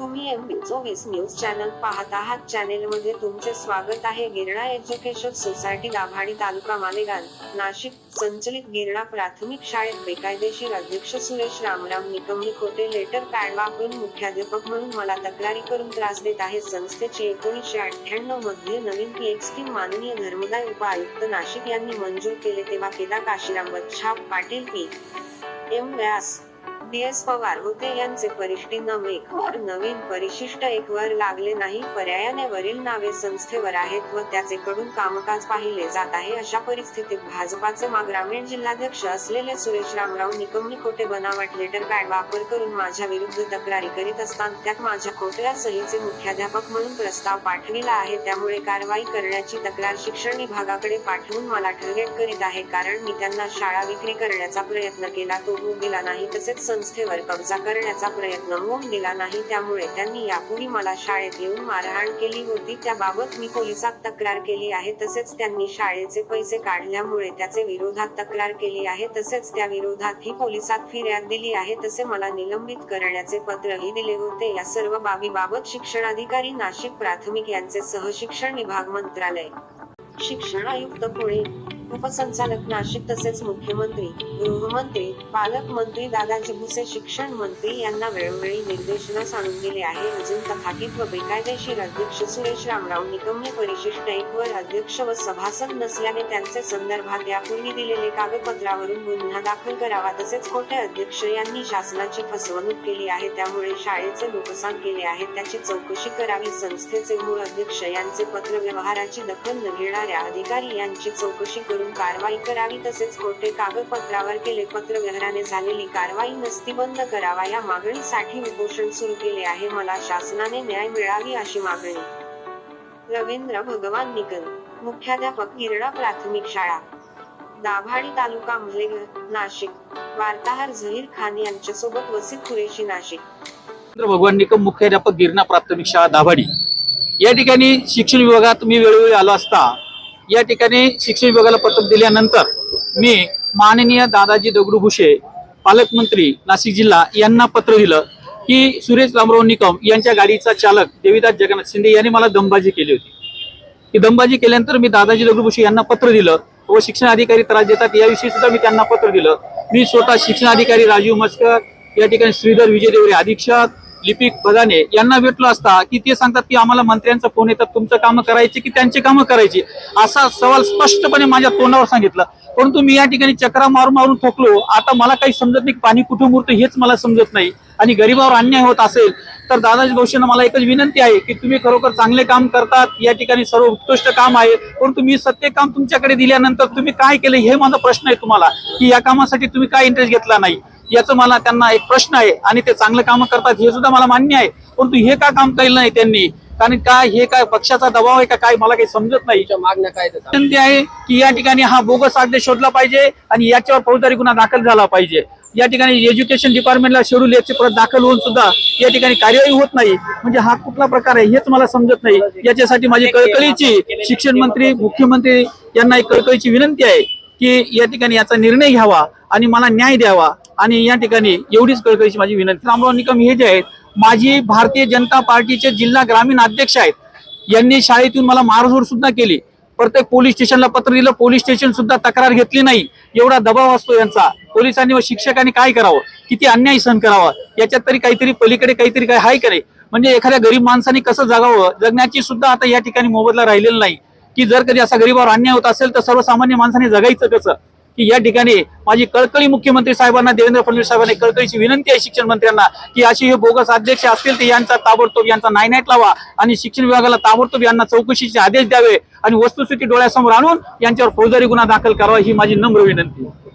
तुम्ही एम चोवीस news channel पाहत. आहात चॅनेलमध्ये तुमचे स्वागत आहे. Girna education society Dabhadi taluka Malegaon Nashik. संचलित गिरणा प्राथमिक शाळेत बेकायदेशीर अध्यक्ष सुरेश रामराम निकमनी खोटे लेटर पॅड वापरून मुख्याध्यापक म्हणून मला तक्रारी करून त्रास देत आहे संस्थेचे एकोणीसशे अठ्ठ्याण्णवमध्ये नवीन पी स्कीम माननीय धर्मदाय उपायुक्त नाशिक यांनी मंजूर केले तेव्हा Keda Kashiram Bachhap Patil P. M. Vyas D S Pawar होते यांचे परिशिष्ट नम वर नवीन परिशिष्ट एक वर लागले नाही. पर्यायाने वरील नावे संस्थेवर आहेत व त्याचे कडून कामकाज पाहिले जात आहे. अशा परिस्थितीत भाजपाचे मा ग्रामीण जिल्हाध्यक्ष असलेले सुरेश रामराव निकमनी खोटे बनावट लेटर पॅड वापर करून माझ्या विरुद्ध तक्रारी करीत असताना त्यात माझ्या खोटल्या सहीचे मुख्याध्यापक म्हणून प्रस्ताव पाठविला आहे? त्यामुळे कारवाई करण्याची तक्रार शिक्षण विभागाकडे पाठवून मला टार्गेट करीत आहे. कारण मी त्यांना शाळा विक्री करण्याचा प्रयत्न केला तो होऊ दिला नाही. तसेच संस्थेवर कब्जा करण्याचा प्रयत्न होऊन दिला नाही त्यामुळे त्यांनी यापूर्वी मला शाळेत येऊन मारहाण केली होती. त्याबाबत मी पोलिसात तक्रार केली आहे तसेच त्यांनी शाळेचे पैसे काढल्यामुळे त्याचे विरोधात तक्रार केली आहे तसेच त्या विरोधात ही पोलिसात फिर्याद दिली आहे तसे मला निलंबित करण्याचे पत्रही दिले होते. या सर्व बाबीबाबत शिक्षणाधिकारी नाशिक प्राथमिक यांचे सहशिक्षण विभाग मंत्रालय. शिक्षण आयुक्त पुणे. उपसंचालक नाशिक तसेच मुख्यमंत्री गृहमंत्री पालकमंत्री दादाजी भुसे शिक्षण मंत्री यांना वेळोवेळी निर्देशनास आणून दिले आहे. अजून तथाकथित व बेकायदेशीर अध्यक्ष सुरेश रामराव निकमने परिशिष्ट एक वर अध्यक्ष व सभासद नसल्याने त्यांचे संदर्भात यापूर्वी दिलेले कागदपत्रावरून गुन्हा दाखल करावा तसेच खोटे अध्यक्ष यांनी शासनाची फसवणूक केली आहे त्यामुळे शाळेचे नुकसान केले आहे. त्याची चौकशी करावी संस्थेचे मूळ अध्यक्ष यांचे पत्र व्यवहाराची दखल न घेणाऱ्या अधिकारी यांची चौकशी करून करून कारवाई करावी तसेच खोटे कागदपत्रावर केले पत्र व्यवहाराने झालेली कारवाई नस्तीबंद करावा या मागणीसाठी उपोषण सुरू केले आहे. मला शासनाने न्याय मिळावी अशी मागणी. रवींद्र भगवान निकल मुख्याध्यापक गिरणा प्राथमिक शाळा. दाभाडी तालुका मलेघर नाशिक. वार्ताहर झहीर खान यांच्यासोबत वसित कुरेशी नाशिक. भगवान निकम मुख्याध्यापक गिरणा प्राथमिक शाळा दाभाडी. या ठिकाणी शिक्षण विभागात मी वेळोवेळी आलो असता या ठिकाणी शिक्षण विभागाला पत्र दिल्यानंतर मी माननीय दादाजी दगडू भुसे पालकमंत्री नाशिक जिल्हा यांना पत्र दिलं की सुरेश रामराव निकम यांच्या गाडीचा चालक देवीदास जगन्नाथ शिंदे यांनी मला दमबाजी केली होती. की दमबाजी केल्यानंतर मी दादाजी दगडू भुसे यांना पत्र दिलं व शिक्षण अधिकारी त्रास देतात याविषयी सुद्धा मी त्यांना पत्र दिलं. मी स्वतः शिक्षण अधिकारी राजीव मस्कर या ठिकाणी श्रीधर विजय देवरे अधीक्षक लिपिक बदाने यांना भेटलो असता की ते सांगतात की आम्हाला मंत्र्यांचा फोन येतात तुमचं कामं करायचे की त्यांची कामं करायची? असा सवाल स्पष्टपणे माझ्या तोंडावर सांगितलं. परंतु मी या ठिकाणी चक्रा मारून मारून थोकलो. आता मला काही समजत नाही पाणी कुठे मुरतं हेच मला समजत नाही. आणि गरीबावर अन्याय होत असेल तर दादाजी दोषींना मला एकच विनंती आहे की तुम्ही खरोखर चांगले काम करतात या ठिकाणी सर्व उत्कृष्ट काम आहे. परंतु मी सत्य काम तुमच्याकडे दिल्यानंतर तुम्ही काय केलं हे माझा प्रश्न आहे तुम्हाला की या कामासाठी तुम्ही काय इंटरेस्ट घेतला नाही? याचं मला त्यांना एक प्रश्न आहे आणि ते चांगलं काम करतात हे सुद्धा मला मान्य आहे. परंतु हे का काम केलं नाही त्यांनी? कारण काय हे काय पक्षाचा दबाव आहे का काय मला काही समजत नाही. मागण्या काय देतात विनंती आहे की या ठिकाणी हा बोगस आदेश शोधला पाहिजे आणि याच्यावर फौजदारी गुन्हा दाखल झाला पाहिजे. या ठिकाणी एज्युकेशन डिपार्टमेंटला शेड्यूल एकशे परत दाखल होऊन सुद्धा या ठिकाणी कार्यवाही होत नाही. म्हणजे हा कुठला प्रकार आहे हेच मला समजत नाही. याच्यासाठी माझी कळकळीची शिक्षण मंत्री मुख्यमंत्री यांना एक कळकळीची विनंती आहे की या ठिकाणी याचा निर्णय घ्यावा आणि मला न्याय द्यावा. आणि या ठिकाणी एवढीच कळकळीची माझी विनंती. रामराव निकम हे जे आहेत माझी भारतीय जनता पार्टीचे जिल्हा ग्रामीण अध्यक्ष आहेत. यांनी शाळेतून मला मारझोड सुद्धा केली. प्रत्येक पोलीस स्टेशनला पत्र दिलं पोलीस स्टेशन सुद्धा तक्रार घेतली नाही. एवढा दबाव असतो यांचा. पोलिसांनी व शिक्षकांनी काय करावं? किती अन्याय सहन करावा? याच्यात तरी काहीतरी पलीकडे काहीतरी काय आहे का नाही? म्हणजे एखाद्या गरीब माणसाने कसं जगावं? जगण्याची सुद्धा आता या ठिकाणी मोबदला राहिलेला नाही. की जर कधी असा गरीबावर अन्याय होत असेल तर सर्वसामान्य माणसाने जगायचं कसं? की या ठिकाणी माझी कळकळी मुख्यमंत्री साहेबांना देवेंद्र फडणवीस साहेबांना कळकळीची विनंती आहे शिक्षण मंत्र्यांना की अशी हे बोगस अध्यक्ष असतील तर यांचा ताबडतोब यांचा नायनाट लावा आणि शिक्षण विभागाला ताबडतोब यांना चौकशीचे आदेश द्यावे आणि वस्तुस्थिती डोळ्यासमोर आणून यांच्यावर फौजदारी गुन्हा दाखल करावा ही माझी नम्र विनंती आहे.